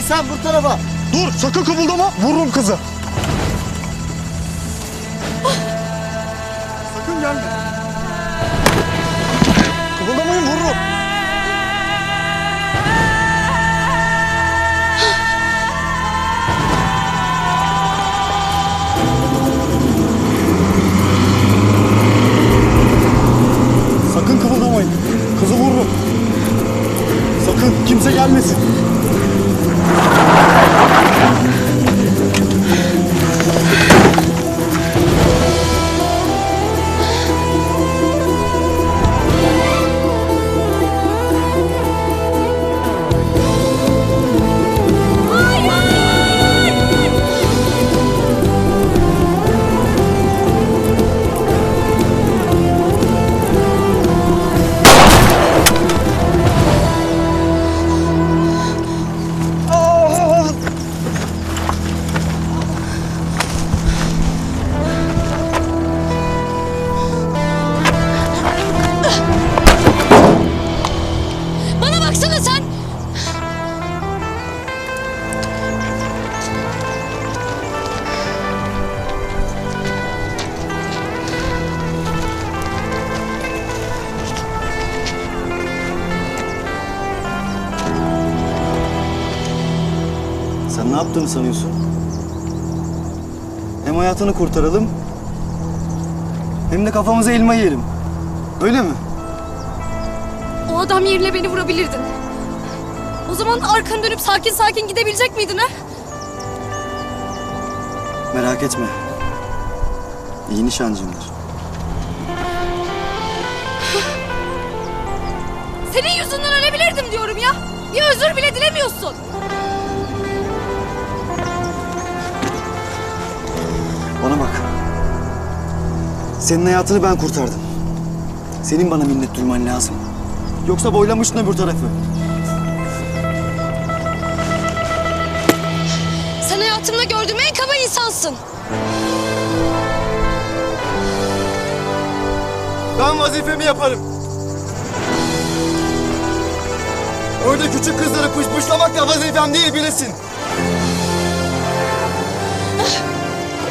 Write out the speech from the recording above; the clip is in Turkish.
sen bu tarafa. Dur sakın kıpıldama vururum kızı. Sakın gelme. Kıpıldamayın vururum. Sakın kıpıldamayın. Kızı vururum. Sakın kimse gelmesin. Sen ne yaptığını sanıyorsun? Hem hayatını kurtaralım hem de kafamıza elma yiyelim. Öyle mi? O adam yerine beni vurabilirdin. O zaman arkanı dönüp sakin sakin gidebilecek miydin ha? Merak etme. İyi nişancımdır. Senin yüzünden ölebilirdim diyorum ya. Bir özür bile dilemiyorsun. Bana bak. Senin hayatını ben kurtardım. Senin bana minnet duyman lazım. Yoksa boylamışsın öbür tarafı. Sen hayatımda gördüğüm en kaba insansın. Ben vazifemi yaparım. Öyle küçük kızları pışpışlamak da vazifem değil bilesin.